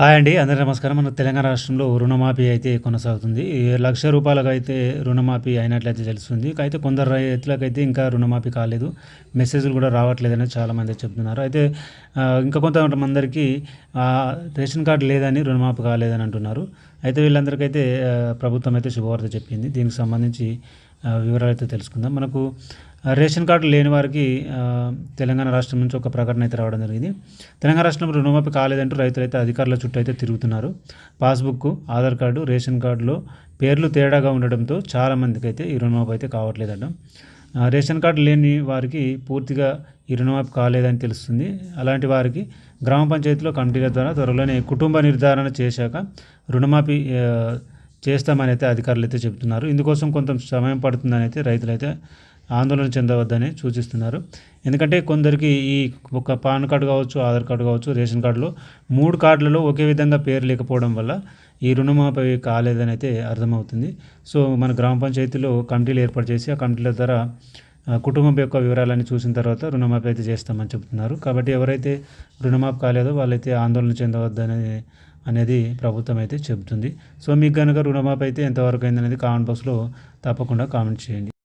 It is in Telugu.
హాయ్ అండి అందరి నమస్కారం. మన తెలంగాణ రాష్ట్రంలో రుణమాఫీ అయితే కొనసాగుతుంది. లక్ష రూపాయలకు అయితే రుణమాఫీ అయినట్లయితే తెలుస్తుంది. అయితే కొందరు రైతులకైతే ఇంకా రుణమాఫీ కాలేదు. మెసేజ్లు కూడా రావట్లేదని చాలామంది చెప్తున్నారు. అయితే ఇంకా కొంతమందరికి రేషన్ కార్డు లేదని రుణమాఫీ కాలేదని అంటున్నారు. అయితే వీళ్ళందరికైతే ప్రభుత్వం అయితే శుభవార్త చెప్పింది. దీనికి సంబంధించి వివరాలు అయితే తెలుసుకుందాం. మనకు రేషన్ కార్డు లేని వారికి తెలంగాణ రాష్ట్రం నుంచి ఒక ప్రకటన అయితే రావడం జరిగింది. తెలంగాణ రాష్ట్రంలో రుణమాఫీ కాలేదంటూ రైతులైతే అధికారుల చుట్టూ అయితే తిరుగుతున్నారు. పాస్బుక్ ఆధార్ కార్డు రేషన్ కార్డులో పేర్లు తేడాగా ఉండడంతో చాలామందికి అయితే ఈ రుణమాపి అయితే కావట్లేదట. రేషన్ కార్డు లేని వారికి పూర్తిగా ఈ రుణమాఫీ కాలేదని తెలుస్తుంది. అలాంటి వారికి గ్రామ పంచాయతీలో కమిటీల ద్వారా త్వరలోనే కుటుంబ నిర్ధారణ చేశాక రుణమాఫీ చేస్తామని అయితే అధికారులు అయితే చెబుతున్నారు. ఇందుకోసం కొంత సమయం పడుతుందని అయితే రైతులు అయితే ఆందోళన చెందవద్దని సూచిస్తున్నారు. ఎందుకంటే కొందరికి ఈ ఒక పాన్ కార్డు కావచ్చు ఆధార్ కార్డు కావచ్చు రేషన్ కార్డులో మూడు కార్డులలో ఒకే విధంగా పేరు లేకపోవడం వల్ల ఈ రుణమాఫీ కాలేదని అయితే అర్థమవుతుంది. సో మన గ్రామ పంచాయతీలో కమిటీలు ఏర్పాటు చేసి ఆ కమిటీల ద్వారా కుటుంబం యొక్క వివరాలన్నీ చూసిన తర్వాత రుణమాఫీ అయితే చేస్తామని చెబుతున్నారు. కాబట్టి ఎవరైతే రుణమాఫీ కాలేదో వాళ్ళైతే ఆందోళన చెందవద్దని అనేది ప్రభుత్వం అయితే చెబుతుంది. సో మీకు కనుక రుణమాఫీ అయితే ఎంతవరకు అయిందనేది కామెంట్ బాక్స్లో తప్పకుండా కామెంట్ చేయండి.